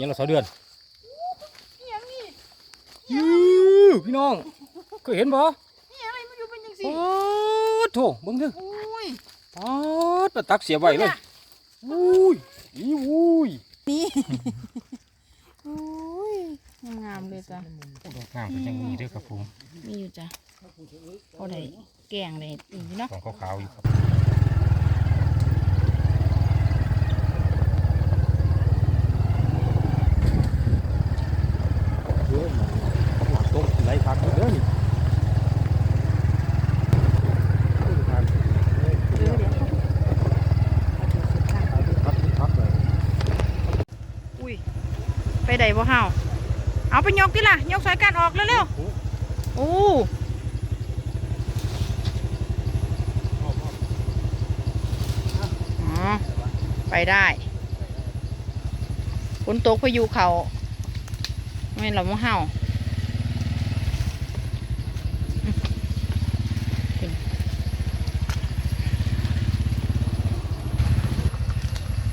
ยังเราสาวเดือนนี่ยังนี่ยูพี่น้องเคยเห็นบ่นี่อะไรมันอยู่เป็นยังสิโอ้โถเบิ่งเด้อโอ้ยป๊าดไปตักเสียไว้เลยอุ้ยอีอุ้ยนี่โอ้ยงามๆเลยจ้ะดอกงามเป็นจังนี้เด้อครับผมมีอยู่จ้ะพอได้แกงได้อีกเนาะของขาวๆอยู่ครับเยอะมากหลังต้มไหลพักเด้อนี่ เดี๋ยวเดี๋ยวอุ้ย ไปไหนบ่เฮาเอาไปยกดิล่ะ ยกสายการออกเร็วๆโอ้อ๋อไปได้ฝนตกพายุเขาไม่เราบ่เฮา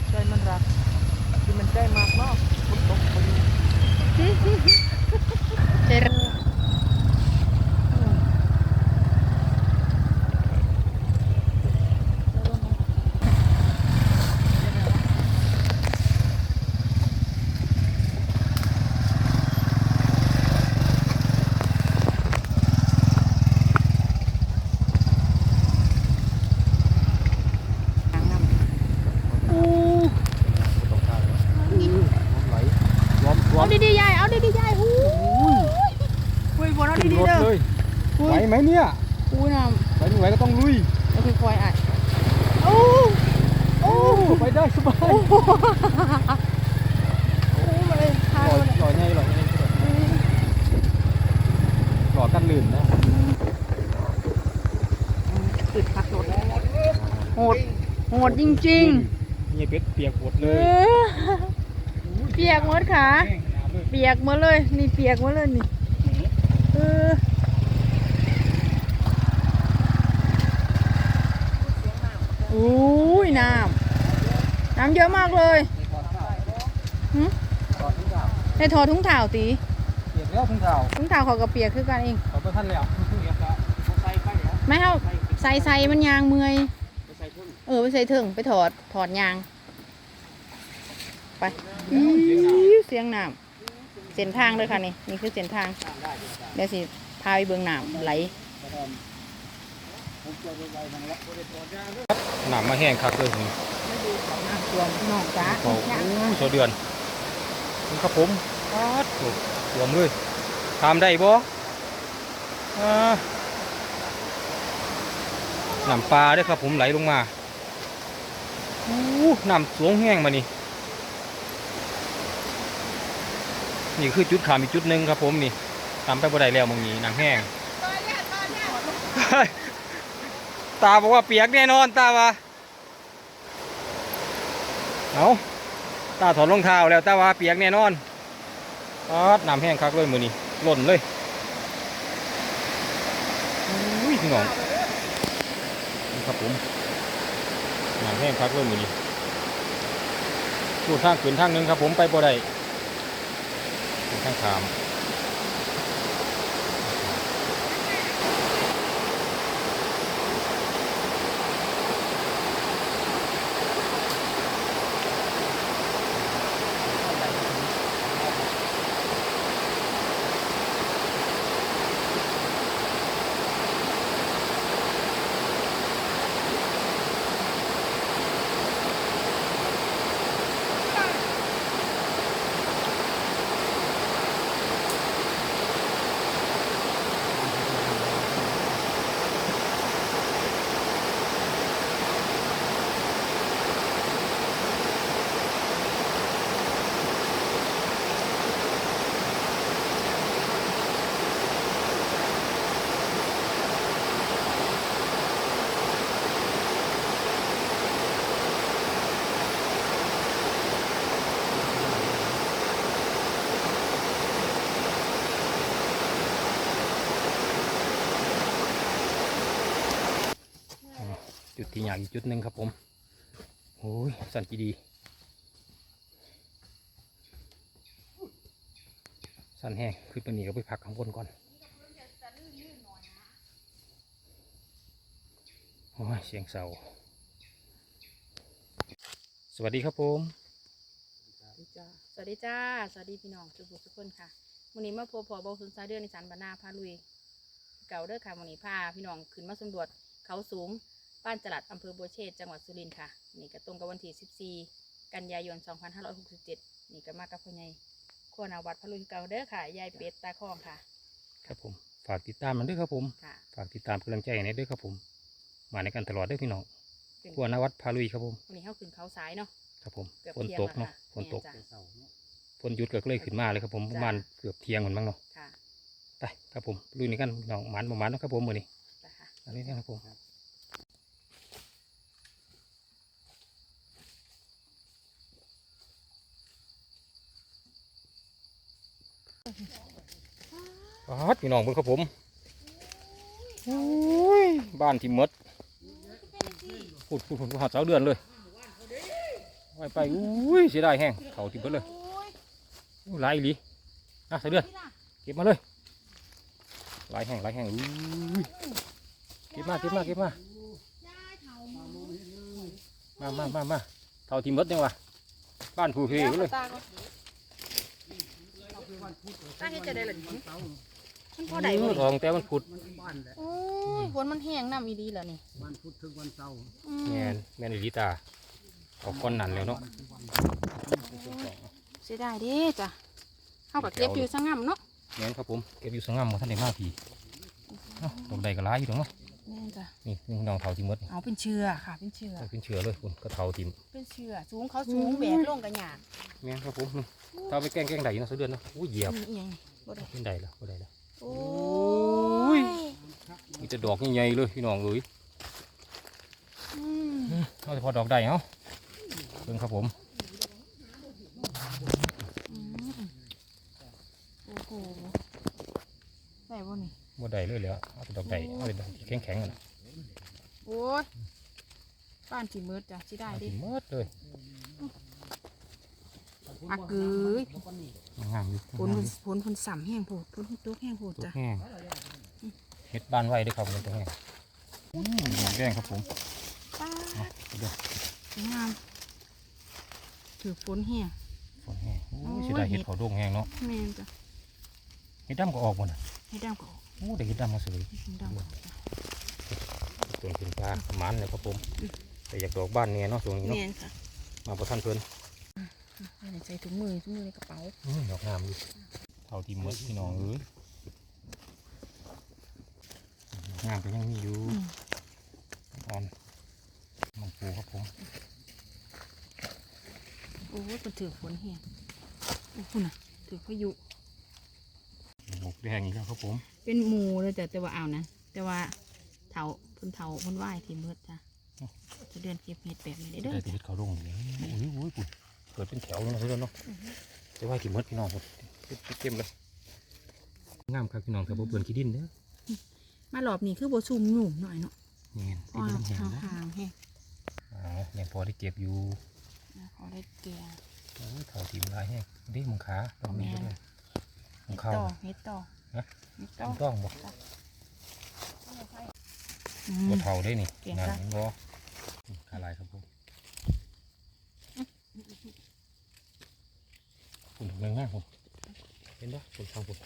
ใจมันรักที่มันใจมากเนาะฝนตกพายุ เจรอู้ ไหลรวมรว เอา ม ดีๆยายเอาดีๆยายหูคุยบนเอา ขึ้น ดี ร ๆ ถ เด้อ เลย คุ ไหวย ไหมเนี่ย อุ้ยน้ ไหวไม่ไหวก็ต้องลุยำแล้วค่อยๆอะโอ้โอ้ ไปได้สบาย โอ้เลยทาง หล่อ เลย หล่อไงหล่อไงหล่อกันลื่นนะ ติดพักรถโหดโหดจริงนี่เป็ดเปียกหมดๆเลเอยอเปียกหมดขาเปียกหมดเลย นี่เปียกหมดเลยนี่เอออุ้ยน้ำน้ำเยอะมากเลยหึให้ถอดถุงเท้าตีเปียกแล้วทุ่งเท้าถุงเท้าเขาก็เปียกคือกันเองเขาไปท่านแล้วเปียกแล้วใส่ไปแล้วไม่เท่า ใส่ใส่มันยางเมื่อยใส่ทุ่งเออไปใส่ถึงไปถอดถอดยาง ไปอีเสียงน้ำเส้นทางเลยค่ะนี่นี่คือเส้นทางเดี๋ยวสิพาไปเบื้องน้ำไหลหนามมาแห้งคักเลยผมน้ำท่วมน้องจ้าเขาโซเดือนนี่ครับผมปัดโอ้รวมเลยทำได้บ่อ่า น้ำปลาด้วยครับผมไหลลงมาอู้น้ำสูงแห้งมานี่ นี่คือจุดขามอีกจุดหนึ่งครับผมนี่ทำไปบ่ได้แล้วมองนี้น้ำแห้ง ตาบอกว่าเปียกแน่นอนตาว่าเอาตาถอดรองเท้าแล้วตาว่าเปียกแน่นอนออดน้ำแห้งคักเลยมือนี่หล่นเลยอุ้ยพี่น้อง ครับผมน้ำแห้งพักเริ่มือนี่สูดทางขืนทางหนึงครับผมไปบ่ได้ทางขามากอีกจุดหนึ่งครับผมโอ้ยสันจีดี สันแห้งคือปนีก็ไปพักข้างบนก่อนโอ้ยเสียงเสาสวัสดีครับผมสวัสดีจ้า สวัสดีพี่น้องทุกทุกคนค่ะวันนี้มาพบพอบอสุนซาเดือนในสารบรรณาพาลุย เก่าเด้อค่ะวันนี้พาพี่น้องขึ้นมาสำรวจเขาสูง บ้านจลัดอำเภอบัวเชษจังหวัดสุรินทร์ค่ะ นี่ก็ตรงกับวันที่ 14 กันยายน 2567 นี่ก็มากับพ่อใหญ่โคนาวัดพาลุยเก่าเด้อค่ะยายเป็ดตาคองค่ะ ครับผม ฝากติดตามมันด้วยครับผม ค่ะ ฝากติดตามกำลังใจในด้วยครับผม มาในกันตลอดเด้วยพี่น้องขึ้นขัวนวัดพาลุยครับผม วันนี้เข้าขึ้นเขาสายเนาะ ครับผมเกือบฝนเที่ยงตกแล้วเนาะค่ะฝนตกแม่จ้ะ ฝนหยุดก็เลยขึ้นมาเลยครับผมประมาณจ้ะเกือบเที่ยงเหมือนบ้างเนาะค่ะไปครับผมลุยนี่กันพี่น้องหมันประมาณเนาะครับผมมือนี้ไปค่ะอันนี้นะครับผม ครับ พี่น้องเบิ่งครับผมโอ้ยบ้านที่มดพูดพูดพูดหาเสาเดือนเลยไปไปอุ้ยเสียดายแห้งเขาที่เบิดเลยลายหลีอะเสาเดือนเก็บมาเลยลายแห้งลายแห้งอุ้ยเก็บมาเก็บมาเก็บมามามามามาเท่าที่มดยังวะบ้านผู้เพอยู่เลยตาเฮ็ดจะได้หรือ มันพอได้เอบ่อนี่ทองแต่มันผุดบ้านแหละโอ้ยฝนมันแห้งน้ำอีดีแล้วนี่วันพุธถึงวันเสาร์อืมแม่นแม่นอีหลีตาเอาก้อนนั่นแล้วเนาะเสียดายเด้จ้ะเข้ากับเก็บอยู่สังงำเนาะแม่นครับผมเก็บอยู่สงงามมาท่านได้มาผีเอ้าดอกใดก็ร้ายอยู่ตรงเนาะแม่นจ้ะนี่นี่น้องเท่าที่หมดเอาเป็นเชือค่ะ เป็นเชือเอาขึ้นเชือเลยคุณก็เท่าทิมเป็นเชือสูงเขาสูงแบกลงกันหยาดแม่นครับผมนี่ถ้าไปแกล้งแกล้งใดเนาะสักเดือนเนาะอุ้ยเหยียบนี่เอียงบ่ได้ ขึ้นใดแล้วบ่ได้แล้ว โอ้ยมีแต่ดอกใหญ่ๆเลยพี่น้องเลยอืมอืมเอาเฉพาะดอกใดเนาะเบิ่งครับผมอืมโอ้โหได้บ่นี่บ่ได้เลยแล้วเอาแต่ดอกใดเอาแต่ดอกแข็งๆกันนะโอ้ยบ้านสีมืดจ้ะสิได้เอาดิที่หมดเลย อักเกยงามอยู่ฝนเพิ่นฝนเพิ่นสัมแห้งโพดฝนเพิ่นตกแห้งโพดตัวจ้ะแห้งเฮ็ดบ้านไว้ด้วยครับมันตัวแห้งอืมดอกแดงครับผมป้าเอาไปเด้อสวยงามถือฝนแห้งฝนแห้งโอ้โอ้ยยเสียดายเห็ดเขาโด่งแห้งเนาะแม่นจ้ะเห็ดดำก็ออกหมดอะให้ดำก็ออกโอ้ได้เห็ดดำมาสวยให้ดำก็ออกจ้ะส่วนเป็นปลาหมันเลยครับผมแต่อยากดอกบ้านเนี่ยเนาะช่วงนี้เนาะแม่นค่ะมาประทันเพิ่นอันนี้ ใส่ถุงมือถุงมือในกระเป๋าอื้อดอกงามอยู่เท่าที่หมดพี่น้องเอ้ยงามก็ยังมีอยู่อืมอ่อนมันปูครับผมโอ้ยมันถือฝนแห้งโอ้คุณน่ะถือพายุหมกแดงอีกแล้วครับผม เป็นหมูเลยแต่แต่ว่าเอานะแต่ว่าเถาเพ่นเถาเพ่นไหวที่มืดจ้ะจะเดินเก็บเห็ดแบบนี้ได้เด้อได้แต่เห็ดเขาโด่งเลยโอ้ยโอ้ยปุ่น เกิดเป็นแถวเลยนะเพื่อนเนาะจะไหวกี่มดพี่น้องครับเต็มเลยงามครับพี่น้องครับบ่เปลือนขี้ดินเด้อมาหลอบนี่คือโบซุ่มหนุ่มหน่อยเนาะนี่พอติดลมแห้งห่างนะห่างๆแห้งอ๋อยังพอได้เก็บอยู่นะขอได้เกลียโอ้ยเท่าทีมลายแห้งดิมึงขาตรงนี้ก็ได้มึงเห็ดเข้าต่อเห็ดต่อฮะเห็ดต่อมึงต้องบ่อืบ่มเท่าได้นี่เก่งงานค่ะเห็นบ่ขาลายครับผม คุณเมืองง่ายผมเห็นบ่ผมทางผม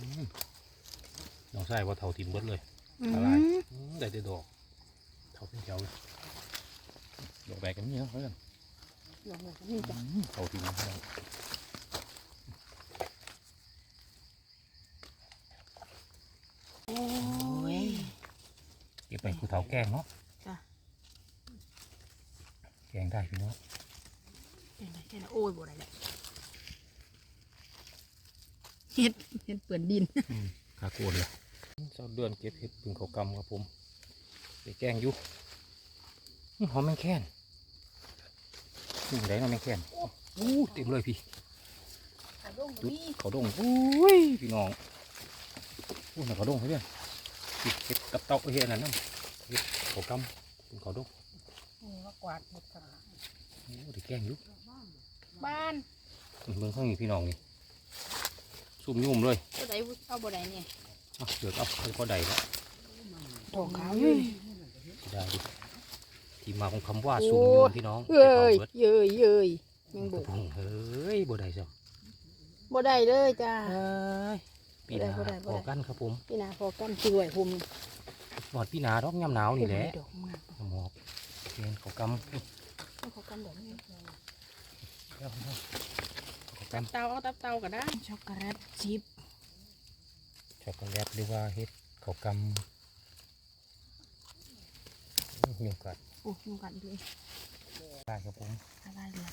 อืมน้องใส่ว่าเท่าทีมเบิดเลยอือะไรมอืมได้แต่ดอกเท่าเป็นแถวเลยดอกแบกกันนี่เนาะเพื่อนลองเลยนี่จ้ะอืมเท่าทีมเพื่อนโอ้ยเก็บไปภูเถาแกงเนาะจ้ะแก งได้พี่น้องเห็นไหมเห็นไหมโอ้ยบ่ได้แล้วเห็ดเห็ดเปื่อนดินคาโกนเลยชอบเดือนเก็บเห็ดพึ่งเขากำครับผมไปแกงอยู่อื้อหอมแมงแค้นนี่ไหนเนาะแมงแค้นอู้เต็มเลยพี่จุดเขาดงอุ้ยพี่น้องอู้น่ะเขาดงให้เพื่อนพี่เห็ดกับเตาเห็ดอันนั้นนะเห็ดเขากำเป็นเขาดง โอ้นี่ว่ากวาดหมดค่ะโอ้ได้แกล้งอยู่บ้านเบิ่งข้างนี้พี่น้องนี่ซุ่มยุ่มเลยบ่ได้เอาบ่ได้เนี่ยเอาเดือกเอาเอาก็ได้แล้วดอกขาวอยู่ได้ดิที่มาของคำว่าซุ่มยุ่มพี่น้องเย้ยไปเย้ยเย้ยแมงเผาบุเบิดเฮ้ยบ่ได้จ้ะบ่ได้เลยจ้า เอ้ยปีหนาบ่ได้บ่ได้ออกกันครับผมพี่นาพอกันสิไหวคุมหอดปีหนาดอกย่ำหนาวนี่แหละดอกงามหมอก เทียนเขากำเอาเขากันดอกนี้แล้วเขากำเตาเอาตับเตาก็ได้ช็อกโกแลตชิพช็อกโกแลตหรือว่าเฮ็ดเขากำมีโอกาสโอ้ยกันด้วยได้ครับผมคาไล่เดือด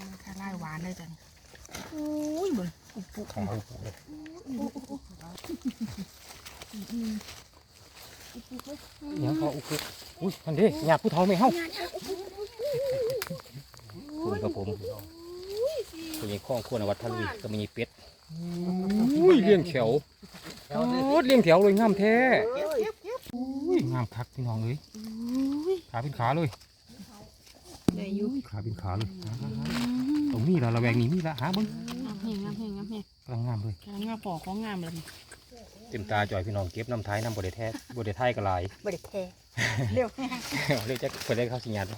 มันคาไล่หวานเลยจ้ะนี่โอ้ยเบิ่งอุบปุ๊บขาวเลย ยังเขาอุกอุ๊กอุ้ยมันเด้อยากผู้เฒ่าไหมเฮาคุณครับผมเป็นยังข้องควรวัดทะลุยก็มีเป็ดอุ้ยเลี้ยงแถวโอ้เลี้ยงแถวเลยงามแท้อุ้ยงามคักพี่น้องเอ้ยขาเป็นขาเลยได้อยู่ขาเป็นขาเลยตรงนี้เราระแวงนี้มีละหาเบิ้งงามแห้งงามแห้งงามแห้งกำลังงามเลยกำลังงามปอกของงามเลยนี่ เต็มตาจ่อยพี่น้องเก็บน้ำท้ายน้ำบไดแท้บไดไทยกระลายบ่ได้แท้เร็วเรียกจะเปิดได้เข้าสัญญาณแล้ว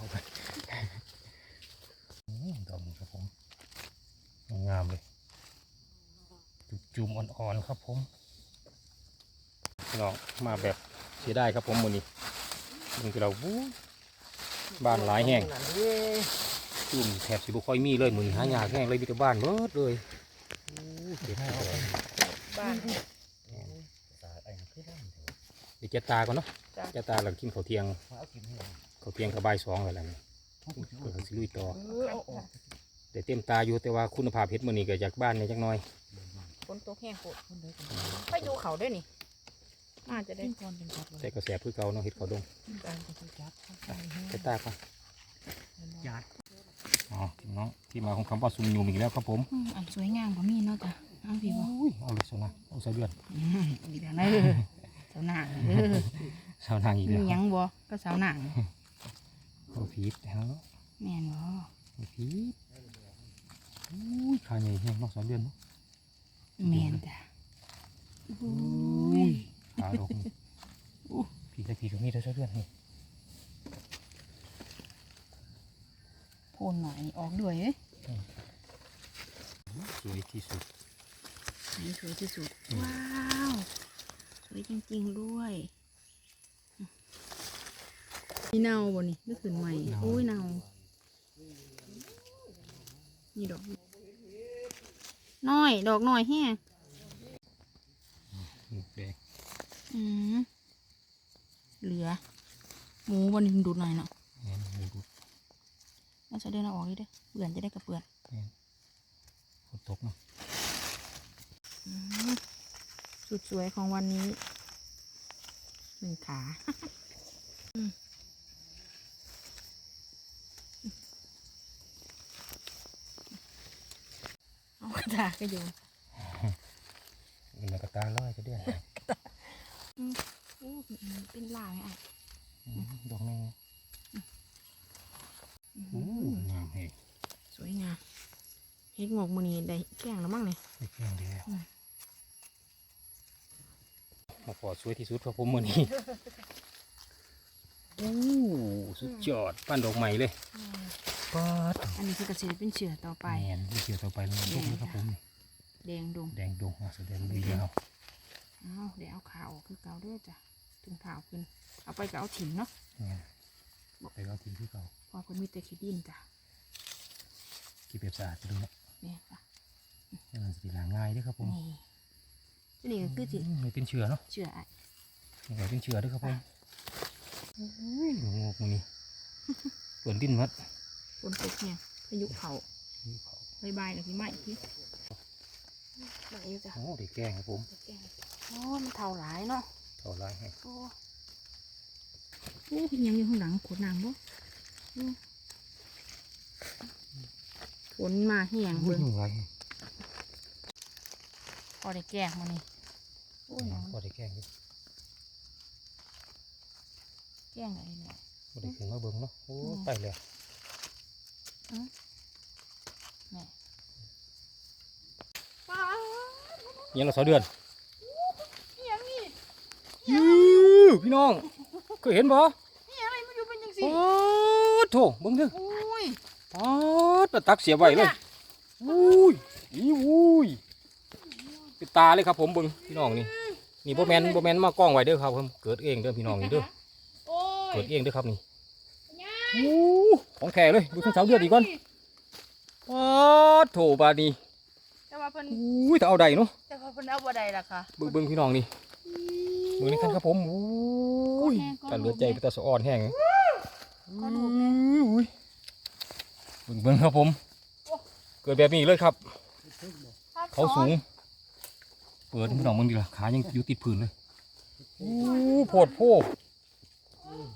อืมดอกนี้ครับผมงามเลยจุ่มๆอ่อนๆครับผมพี่น้องมาแบบเสียดายครับผมมือนี้มันคือเราวู้บ้านหลายแห้งจุ่มแถบสิบุค่อยมีเลยมือนี้หายากแห้งเลยมีแต่บ้านเบิดเลยอู้เสียดายบ้านเดี๋ ยวเจะตาก่อนเนาะจ้ะเจะตาหลังกินข้าวเที่ยงข้าวเที่ยงกระบายสองอะไรนี่เปิดสิลุยต่อเออเอาออกแต่เต็มตาอยู่แต่ว่าคุณภาพเห็ดมือนี้ก็จากบ้านเนี่ยจักหน้อยฝนตกแห้งโคตรไปดูเขาด้วยนี่มาจะได้แต่ก็แสบคือเก่าเนาะเห็ดเขาดงแต่ตาก่อนอ๋อพี่น้องที่มาของคำว่าซุ่มยุมอีกแล้วครับผมอืมอันสวยงามกว่ามีเนาะจ้ะเอาพี่บ่อุ้ยเอาเลยสนะเอาใส่เดือนอืมอีกแล้วนะเออ สาวหนางเออสาวนางอีกมีแล้วหยังบ่ก็สาวหนางเอาพีดแล้วแม่นบ่เอาพีดอุ้ยขาใหญ่แห้งเนอกสาวเดือนเนาะแม่นจ้ะอุ้ยขาดอกนี่อู้พีแต่พีตรงนี้เด้อสาวเดือนนี่โพนหน่อยนี่ออกด้วยเอ้ยสวยที่สุด อันนี้สวยที่สุด ว้าวส วยจริง ๆ ด้วยนี่เน่าบ่นี่นี่ขึ้นใหม่โอ้ยเน่านี่ดอกน้อย ดอกน้อยแฮงหมูแดงอืมเหลือ หมูวันนี้ดูดหน่อยเนาะแม่นหมูดูดเราจะเดินเอาออกเลยเด้อเปื่อนจะได้กระเปื่อนฝนตกเนาะอืม สุดสวยของวันนี้หนึ่งขาอืมเอากระดาษก็อยู่มันกระตาลอยจะเดือนโอ้เป็นลายอะอืมดอกแม่งอู้งามแห้งสวยงามเฮ็ดหมกมือนี้ได้แกงแล้วมั้งเนี่ยไม่แข็งเดียวอืมมา ขอสวยที่สุดครับผมมือนี้โอ้สุดยอดปั้นดอกใหม่เลยปัดอันนี้คือกระสีเป็นเชือต่อไปแมนนี่เกี่ยวต่อไปเลยลูกนี้ครับผมแดงดงแดงดงอะแสดงดีแล้วเอาเดี๋ยวเอาขาวออกคือเก่าเด้วยจ้ะถึงขาวขึ้น เอาไปก็เอาถิ่นเนาะแมนไปก็ทีที่เขาเพอคนมีแต่ขี้ดินจ้ะกี่เปียบสะอาดจะดูเนาะแม่จ้ะนี่มันสิล้างง่ายเด้วยครับผม นี่ตัวนี้ก็คือจิอืมไม่เป็นเชื้อเนาะเชืออะนี่ก็เป็นเชื้อเด้วยครับผมอุ้ยงอกมือนี้เปิดดิ้นมัดฝนตกเนี่ยพายุเขาบายบายหรือพี่ใหม่พี่ไหนอยู่จ้ะโอ้เด็กแกงครับผมแกงโอ้มันเท่าหลายเน โอ้โอ้เป็นยังอยู่ข้างหลังขนนางบ่อืมฝนมาเหี่ยงอุ้เบิ่ยงยุ่งไรพอได้แกงมานี่โอ้ยพอเด็กแกงอยู่แกงอะไรเนี่ยบ่ได้ขึ้นมาเบิ่งเนาะโอ้ยไปแล้วนี่ป้ายังละสองเดือนเฮียนี่ยูพี่น้องเคยเห็นบ่เฮียอะไรมันอยู่เป็นจังซี่โอ้โถเบิ่งเด้อโอ้ยป๊าดมาตักเสียไว้เลยอุ้ยอีอุ้ยเป็นตาเลยครับผมเบิ่งพี่น้องนี่ นี่บ่แม่นบ่แม่นมากล้องไว้เด้อครับผมเกิดเองเด้อพี่น้องนี่เด้อโอ้ยเกิดเองเด้อครับนี่โอ้ของแท้เลยดูทั้งสาวเดือนอีกก่อนป๊าดโถบาดนี้แต่ว่าเพิ่นอุ้ยแต่เอาใดเนาะแต่ว่าเพิ่นเอาบ่ได้ล่ะค่ะเบิ่งเบิ่งพี่น้องนี่เบิ่งนี่คันครับผมอุ้ยก็แห้งก็แต่เหลือใจไปแต่สะอ่อนแห้งก็ดูแม่อุ้ยเบิ่งเบิ่งครับผม เกิดแบบนี้เลยครับ เขาสูง เปิดพี่น้องมึงดีละขายังอยู่ติดพื้นเลยโอ้โพดโพ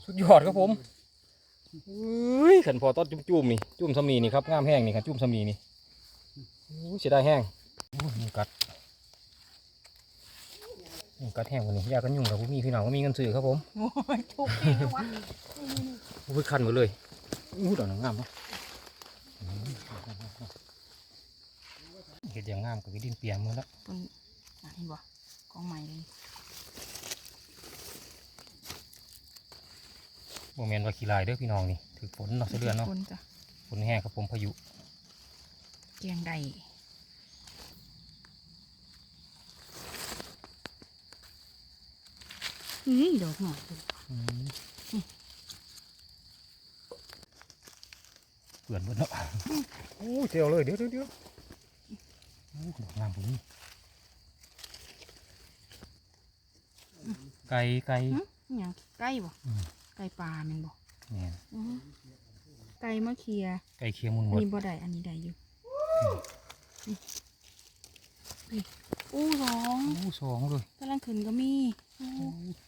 สุดยอดครับผมเฮ้ยขันพอต้นจุ่มๆนี่จุ่มสำนีนี่ครับงามแห้งนี่ครับจุ่มสำนีนี่โอ้เสียดายแห้งโอ้ยยุงกัดยุงกัดแห้งกวันนี้ยากันยุงกับพวกมีพี่น้องก็มีเงินซื้อครับผมโอ้ยทุกทีจังวะโอ้ยคันหมดเลยอู้ดอกนางงามเนาะอืมเห็ดอย่างงามกับดินเปียกมือแล้ว เพิ่นน่ะเห็นบ่กองใหม่เลยโมเมนว่าขี้ลายเด้อพี่น้องนี่ถือฝนเนาะเสะเดือนเนาะคนจ้ะฝนแห้งครับผมพายุเกียงใดนี่ดอกหน่อยอืมเปื่อนเบิดเนาะโอ้ยเจียวเลยเดี๋ยวเดี๋ยวเดี๋ยวโอ้ดอกงามผมนี่ไก่ไก่หึอิหยังไก่บ่อืมไก่ปลาแม่นบ่เนี่ยอือไก่มะเขียไก่เคียงมุนหมอันดนี้บ่ได้อันนี้ได้อยู่นี่นี่อู้สองโอ้สองเลยกำลังขึ้นก็มีอู้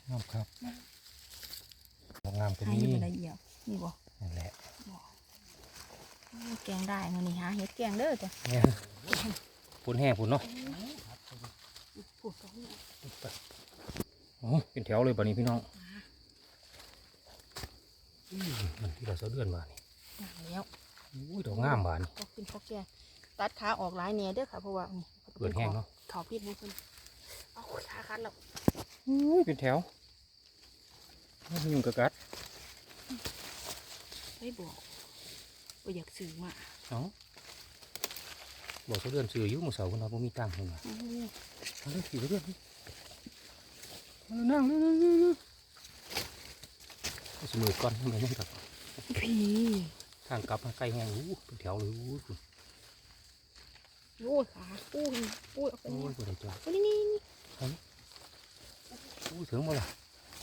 งามครับดอกงามตัวหานี้อยู่ละเอียดนี่บ่นั่นแหละอู้แกงได้มื้อนี้หาเฮ็ดแกงเด้อจ้ะเนี่ยฝนแห้งฝนเนาะ พูดตรงนี้ โอ้เป็นแถวเลยบัดนี้พี่น้องอื้อมันที่เราเสาเดือนมานี่นั่นแล้วอุ้ยดอกงามบานนี่ก็กินข้าวแกงตัดขาออกหลายแหน่เด้อค่ะเพราะว่านี่เปิดแห้งเนาะเขาพิษให้เพิ่นเอาขาคัดแล้วอุ้ยเป็นแถวมันยุงกระกัดไม่บอกว่าอยากซื้อมาเอ้าบอกเสาเดือนซื้ออยู่มื้อเสาร์คนเราบ่มีตังค์คนว่าอู้เอาเลยสี่เดือนนี่เอา เลยนั่งเลยเลยเลยเอาสมุดก่อนมันยังกลับพี่ทางกลับมาใกล้แห้งอู้เป็นแถวเลยอู้คุณโอ้ยขาอู้ยอู้ยเอาไปโอ้นี่ยบ่ได้จ้ะโอ้ยนี่นี่อู้ถึงบ่ล่ะ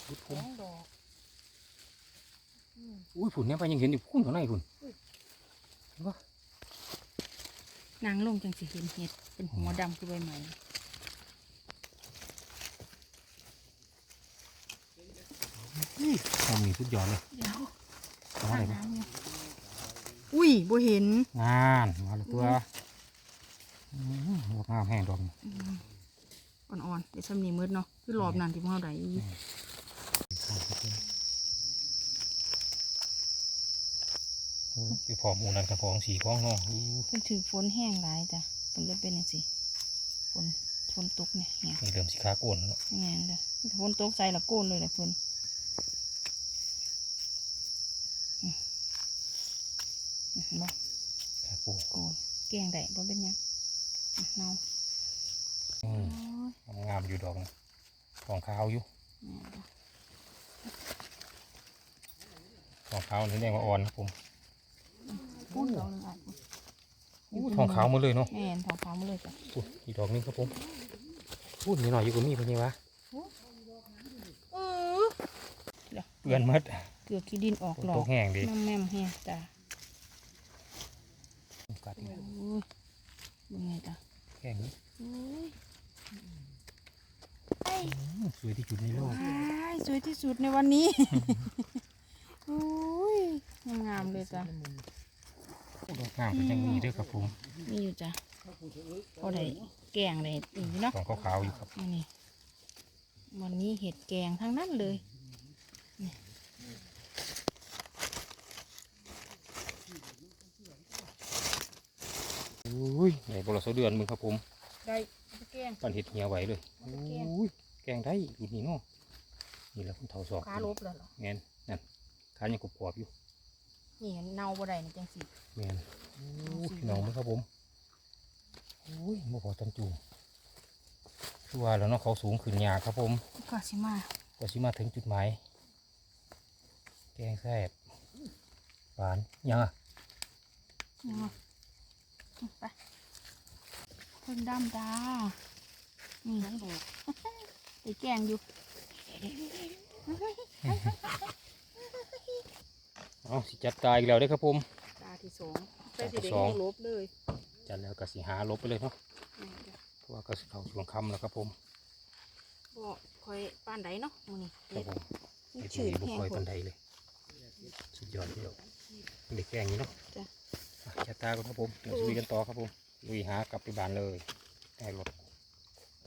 พุดผสอมงดอกอุ้ยฝุ่นเนี่ยไปยังเห็นอยู่พุ่นข้างในฝุ่นนางลงจังสิเห็นเห็ดเป็นหัวดำคือใบไม้ ทำมีสุดยอดเลยเดี๋ยวเอาอะไรบ้างน้ำเนี่ยอุ้ยบ่เห็น งานมาแล้วตัวอืมดอกงามแห้งดอกนี่อืมอ่อนๆเดี๋ยวซ้ำนี่มืดเนาะคือรอบนั้นที่พวกเราได้อีโอ้ไปพอหมูนันกระพองสีพองเน้องอู้เพิ่นถือฝนแห้งหลายจ้ะเพิ่นเลยเป็นจังซี่ฝนฝนตกเนี่ยเนี่ยนี่เริ่มสีขาโกนแล้วแม่นเด้อฝนตกใส่ละโกนเลยละเพิ่นอืม อืมเห็นบ่ขาโกนโกนแกงได้บ่เป็นหยังอืมเนาอืมโอ้ยงามอยู่ดอกนี่ของขาวอยู่แม่นเด้อของขาวนี่แดงว่าอ่อนนะผมพูดเอาเลยอะอู้ทองขาวหมาเลยเนาะแม่นทองขาวมาเลยจ้ะอู้อีกดอกนึงครับผมพูดนิดหน่อยอยู่กับมีเป็นยังวะเออเปื่อนหมัดเกือบขี้ดินออกหลอตกกแห้งดีแม่มแม่มแห้งจ้ะกัดอีกโอ้ ยเป็นไงจ้ะแห้งนี้โอ้ยอืมสวยที่สุดในโลกว้ายสวยที่สุดในวันนี้โอ้ยงามๆเลยจ้ะดอกงามเป็นอยังมีเด้วยครับผมมีอยู่จ้ะพอได้แกงได้อีกเนาะของขาวๆอยู่ครับอันนี่วันนี้เห็ดแกงทั้งนั้นเลย อุ้ยไหนบลสเดือนมึงครับผมได้เอาไปแกงปันเห็ดเหี่ยวไหวเลยเอาไปแกงอุ้ยแกงได้ดูนี่เนาะนี่แหละคุณเท่าศอกขาลบแล้วเหรอแมนนั่นขายังกรอบๆอยู่นี่เน่าบ่ได้นี่จังสิแมนอู้พี่น้องมึงครับผมอุ้ยบ่พอตันจูคือว่าแล้วเนาะเขาสูงขึ้นยากครับผมก็สิมาก็สิมาถึงจุดหมายแกงแซ่บหวานยังอะยังไง ไปคนดำดานี่นั่นบอกไอ้แกงอยู่เอาสิจัดตายอีกแล้วเด้อครับผม ตาที่สองใส่สีแดงสองลบเลยจัดแล้วก็สิหาลบไปเลยเนาะนี่เดี๋ยวเพราะว่าก็สิเข้าช่วงค่ำแล้วครับผมบ่คอยป้านใดเนาะมื้อนี้ครัเด็บดผมนี่เฮ็ดชื่อบุกแห้งคอยคปันนใดเลย สุดยอดเดียวเด็กแกงนี้เนาะ จ้ะอะจัดตากันครับผมเดี๋ยวลุยกันต่อครับผมลุยหากลับไปบ้านเลยแอกรถ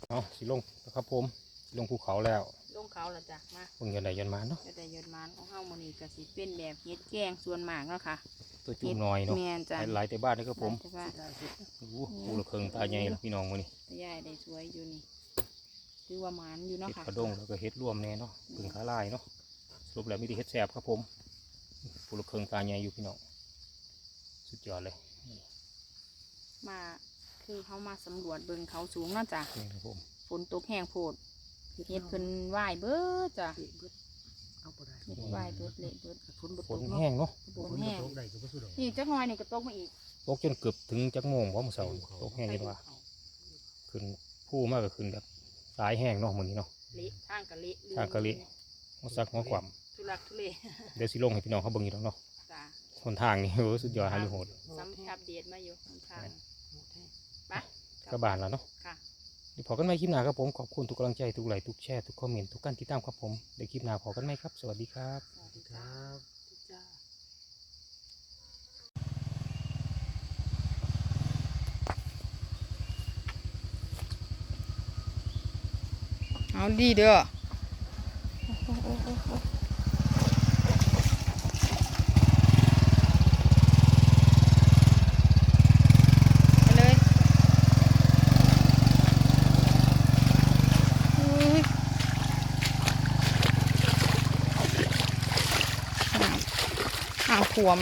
เอาสิลงแล้วครับผมสิลงภูเขาแล้วลงเขาและจ้ะมาเพิ่งยันใดยันมาเนาะก็ได้ยนต์มานของเฮามื้อนี้ก็สิเป็นแบบเฮ็ดแกงส่วนมากเนาะค่ะตัวจุ่มน้อยเนาะแม่นจ้ะหลายแต่บ้านนี่ครับผมแต่ว่าโอ้โหปูละเคิงตาใหญ่ละพี่น้องมื้อนี้ตายายได้สวยอยู่นี่ถือว่าหมานอยู่เนาะเห็ดค่ะกระด้งแล้วก็เห็ดร่วมแน่เนาะพึ่งขาลายเนาะสรุปแล้วมีแต่เห็ดแสบครับผมปูละเคิงตาใหญ่อยู่พี่น้อง สุดยอดเลยนี่มาคือเขามาสำรวจเบิ่งเขาสูงเนาะจ้ะนี่ครับผมฝนตกแห้งโพดเฮ็ดเพิ่นว่ายเบิดจ้ะเอาบ่ได้เฮ็ดว่ายเบิดเละเบิดฝนบ่ฝตนกเนาะแห้งเนาะฝนแห้งตกได้ก็บ่สุดดอกนี่จักหน่อยนี่ก็ตกมาอีกตกจนเกือบถึงจักโมงเพราะมื้อเช้าตกแห้งเลยว่า ขึ้นผู้มากก็ขึ้นแบบสายแห้งเนาะมื้อนี้เนาะ เละทางกะเละทางกะเละหัวซักหัวขวามทุลักทุเลเดี๋ยวสิลงให้พี่น้องเขาเบิ่งอีกแล้วเนาะ จ้ะหนทางนี่โอ้สุดยอดฮาริโหดซ้ำอัปเดตมาอยู่ทางไปกระบานแล้วเนาะค่ะเดี๋ยวพอกันใหม่คลิปหน้าครับผมขอบคุณทุกกำลังใจทุกไลค์ทุกแชร์ทุกคอมเมนต์ทุกการติดตามครับผมเดี๋ยวคลิปหน้าพอกันไหมครับ สวัสดีครับสวัสดีคจ้ารับจ้าเอาดีเด้อ på.